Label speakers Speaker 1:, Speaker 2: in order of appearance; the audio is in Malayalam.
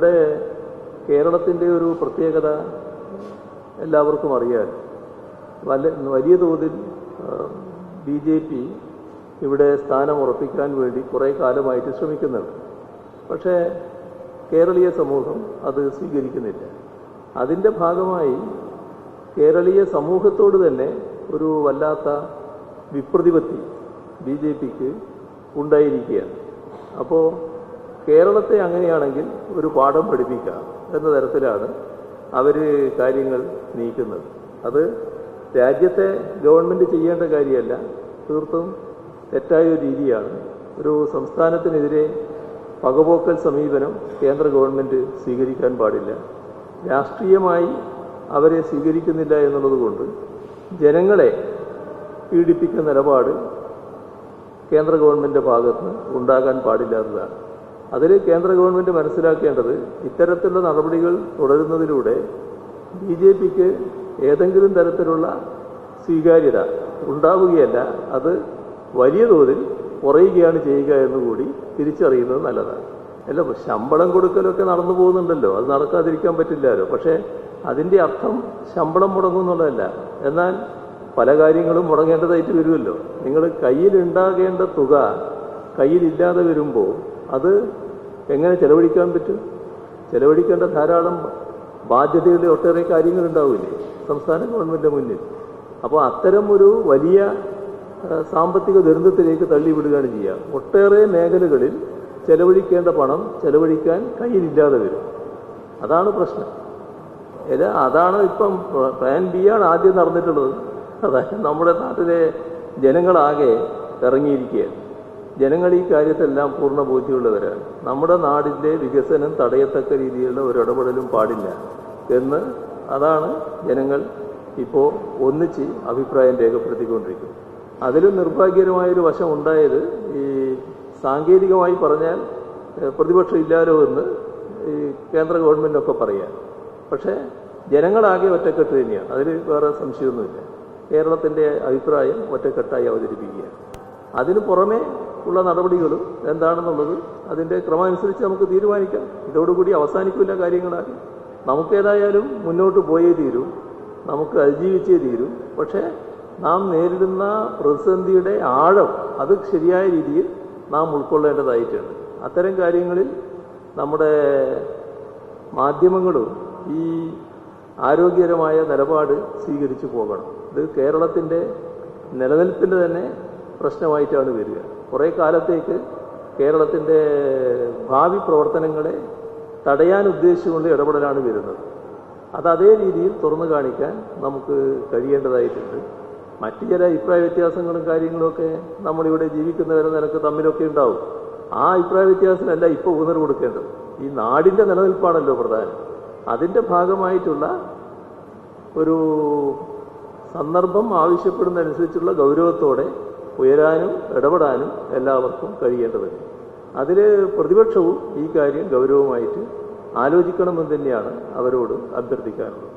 Speaker 1: ഇവിടെ കേരളത്തിന്റെ ഒരു പ്രത്യേകത എല്ലാവർക്കും അറിയാൻ. വല്ല വലിയ തോതിൽ ബി ജെ പി ഇവിടെ സ്ഥാനം ഉറപ്പിക്കാൻ വേണ്ടി കുറേ കാലമായിട്ട് ശ്രമിക്കുന്നുണ്ട്. പക്ഷേ കേരളീയ സമൂഹം അത് സ്വീകരിക്കുന്നില്ല. അതിന്റെ ഭാഗമായി കേരളീയ സമൂഹത്തോട് തന്നെ ഒരു വല്ലാത്ത വിപ്രതിപത്തി ബി ജെ പിക്ക് ഉണ്ടായിരിക്കുകയാണ്. അപ്പോൾ കേരളത്തെ അങ്ങനെയാണെങ്കിൽ ഒരു പാഠം പഠിപ്പിക്കാം എന്ന തരത്തിലാണ് അവർ കാര്യങ്ങൾ നീക്കുന്നത്. അത് രാജ്യത്തെ ഗവൺമെന്റ് ചെയ്യേണ്ട കാര്യമല്ല. തീർത്തും തെറ്റായ ഒരു രീതിയാണ്. ഒരു സംസ്ഥാനത്തിനെതിരെ പകപോക്കൽ സമീപനം കേന്ദ്ര ഗവൺമെന്റ് സ്വീകരിക്കാൻ പാടില്ല. രാഷ്ട്രീയമായി അവരെ സ്വീകരിക്കുന്നില്ല എന്നുള്ളതുകൊണ്ട് ജനങ്ങളെ പീഡിപ്പിക്കുന്ന നിലപാട് കേന്ദ്ര ഗവൺമെന്റ് ഭാഗത്ത് ഉണ്ടാകാൻ പാടില്ലാത്തതാണ് അതിൽ കേന്ദ്ര ഗവൺമെന്റ് മനസ്സിലാക്കേണ്ടത് ഇത്തരത്തിലുള്ള നടപടികൾ തുടരുന്നതിലൂടെ ബി ജെ പിക്ക് ഏതെങ്കിലും തരത്തിലുള്ള സ്വീകാര്യത ഉണ്ടാവുകയല്ല അത് വലിയ തോതിൽ കുറയുകയാണ് ചെയ്യുക എന്നുകൂടി തിരിച്ചറിയുന്നത് നല്ലതാണ്. അല്ല ശമ്പളം കൊടുക്കലൊക്കെ നടന്നു പോകുന്നുണ്ടല്ലോ അത് നടക്കാതിരിക്കാൻ പറ്റില്ലല്ലോ പക്ഷേ അതിന്റെ അർത്ഥം ശമ്പളം മുടങ്ങും എന്നുള്ളതല്ല. എന്നാൽ പല കാര്യങ്ങളും മുടങ്ങേണ്ടതായിട്ട് വരുമല്ലോ. നിങ്ങൾ കയ്യിലുണ്ടാകേണ്ട തുക കയ്യിലില്ലാതെ വരുമ്പോൾ അത് എങ്ങനെ ചെലവഴിക്കാൻ പറ്റും? ചെലവഴിക്കേണ്ട ധാരാളം ബാധ്യതകളുടെ ഒട്ടേറെ കാര്യങ്ങളുണ്ടാവില്ലേ? സംസ്ഥാന ഗവൺമെന്റ് മുന്നിൽ. അപ്പോൾ അത്തരം ഒരു വലിയ സാമ്പത്തിക ദുരന്തത്തിലേക്ക് തള്ളിവിടുകയാണ് ചെയ്യുക. ഒട്ടേറെ മേഖലകളിൽ ചെലവഴിക്കേണ്ട പണം ചെലവഴിക്കാൻ കയ്യിലില്ലാതെ വരും. അതാണ് പ്രശ്നം. ഇത് അതാണ് ഇപ്പം പ്ലാൻ ബി ആണ് ആദ്യം നടന്നിട്ടുള്ളത്. അതായത് നമ്മുടെ നാട്ടിലെ ജനങ്ങളാകെ ഇറങ്ങിയിരിക്കുകയാണ്. ജനങ്ങൾ ഈ കാര്യത്തെല്ലാം പൂർണ ബോധ്യമുള്ളവരാണ് നമ്മുടെ നാടിന്റെ വികസനം തടയത്തക്ക രീതിയിലുള്ള ഒരു ഇടപെടലും പാടില്ല എന്ന് അതാണ് ജനങ്ങൾ ഇപ്പോൾ ഒന്നിച്ച് അഭിപ്രായം രേഖപ്പെടുത്തിക്കൊണ്ടിരിക്കുന്നത്. അതിലും നിർഭാഗ്യകരമായൊരു വശം ഉണ്ടായത് ഈ സാങ്കേതികമായി പറഞ്ഞാൽ പ്രതിപക്ഷം ഇല്ലാലോ എന്ന് ഈ കേന്ദ്ര ഗവൺമെന്റൊക്കെ പറയാം. പക്ഷേ ജനങ്ങളാകെ ഒറ്റക്കെട്ട് തന്നെയാണ്. അതിൽ വേറെ സംശയമൊന്നുമില്ല. കേരളത്തിന്റെ അഭിപ്രായം ഒറ്റക്കെട്ടായി അവതരിപ്പിക്കുകയാണ്. അതിന് പുറമേ ഉള്ള നടപടികൾ എന്താണെന്നുള്ളത് അതിന്റെ ക്രമമനുസരിച്ച് നമുക്ക് തീരുമാനിക്കാം. ഇതോടുകൂടി അവസാനിക്കില്ല കാര്യങ്ങളാകും നമുക്കേതായാലും മുന്നോട്ട് പോയേ തീരൂ. നമുക്ക് അതിജീവിച്ചേ തീരൂ. പക്ഷേ നാം നേരിടുന്ന പ്രതിസന്ധിയുടെ ആഴം അത് ശരിയായ രീതിയിൽ നാം ഉൾക്കൊള്ളേണ്ടതായിട്ടുണ്ട്. അത്തരം കാര്യങ്ങളിൽ നമ്മുടെ മാധ്യമങ്ങളും ഈ ആരോഗ്യകരമായ നിലപാട് സ്വീകരിച്ചു പോകണം. ഇത് കേരളത്തിന്റെ നിലനിൽപ്പിന്റെ തന്നെ പ്രശ്നമായിട്ടാണ് വരിക. കുറേ കാലത്തേക്ക് കേരളത്തിന്റെ ഭാവി പ്രവർത്തനങ്ങളെ തടയാൻ ഉദ്ദേശിച്ചുകൊണ്ട് ഇടപെടലാണ് വരുന്നത്. അത് അതേ രീതിയിൽ തുറന്നു കാണിക്കാൻ നമുക്ക് കഴിയേണ്ടതായിട്ടുണ്ട്. മറ്റു ചില അഭിപ്രായ വ്യത്യാസങ്ങളും കാര്യങ്ങളുമൊക്കെ നമ്മളിവിടെ ജീവിക്കുന്നവരെ നിലയ്ക്ക് തമ്മിലൊക്കെ ഉണ്ടാവും. ആ അഭിപ്രായ വ്യത്യാസത്തിനല്ല ഇപ്പോൾ ഊന്നൽ കൊടുക്കേണ്ടത്. ഈ നാടിന്റെ നിലനിൽപ്പാണല്ലോ പ്രധാനം. അതിന്റെ ഭാഗമായിട്ടുള്ള ഒരു സന്ദർഭം ആവശ്യപ്പെടുന്നതനുസരിച്ചുള്ള ഗൗരവത്തോടെ ഉയരാനും ഇടപെടാനും എല്ലാവർക്കും കഴിയേണ്ടതുണ്ട്. അതിൽ പ്രതിപക്ഷവും ഈ കാര്യം ഗൗരവമായിട്ട് ആലോചിക്കണമെന്ന് തന്നെയാണ് അവരോട് അഭ്യർത്ഥിക്കാനുള്ളത്.